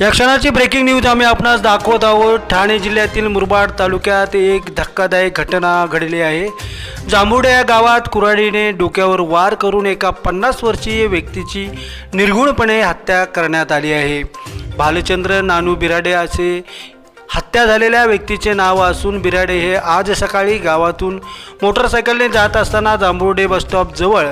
या क्षणाची breaking news आम्ही आपणास दाखवत आहोत. ठाणे जिल्ह्यातील मुरबाड तालुक्यात एक धक्कादायक घटना घडली आहे. जांभुडे या गावात कुऱ्हाडीने डोक्यावर वार करून एका पन्नास वर्षीय व्यक्तीची निर्गुणपणे हत्या करण्यात आली आहे. भालचंद्र नानू बिराडे असे हत्या झालेल्या व्यक्तीचे नाव असून बिराडे हे आज सकाळी गावातून मोटरसायकलने जात असताना जांभुर्डे बसस्टॉपजवळ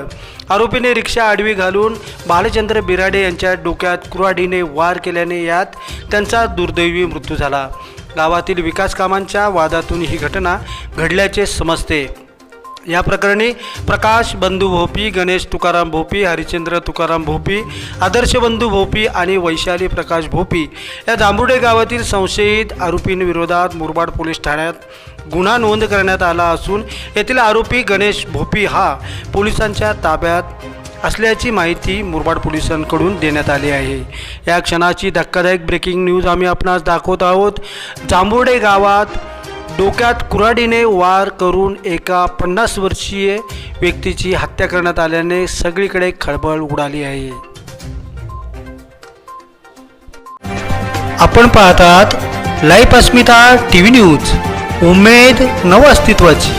आरोपीने रिक्षा आडवी घालून भालचंद्र बिराडे यांच्या डोक्यात कुऱ्हाडीने वार केल्याने यात त्यांचा दुर्दैवी मृत्यू झाला. गावातील विकास कामांच्या वादातून ही घटना घडल्याचे समजते. या प्रकरणी प्रकाश बंधू भोपी गणेश तुकाराम भोपी हरिचंद्र तुकाराम भोपी आदर्श बंधू भोपी आणि वैशाली प्रकाश भोपी या जांभुडे गावातील संशयित आरोपींविरोधात मुरबाड पोलीस ठाण्यात गुन्हा नोंद करण्यात आला असून येथील आरोपी गणेश भोपी हा पोलिसांच्या ताब्यात असल्याची माहिती मुरबाड पोलिसांकडून देण्यात आली आहे. या क्षणाची धक्कादायक ब्रेकिंग न्यूज आम्ही आपणास दाखवत आहोत. जांभुडे गावात डोक्यात कुऱ्हाडीने वार करून एका पन्नास वर्षीय व्यक्तीची हत्या करण्यात आल्याने सगळीकडे खळबळ उडाली आहे. आपण पाहतात life Asmita T V news. उमेद नव अस्तित्वाची.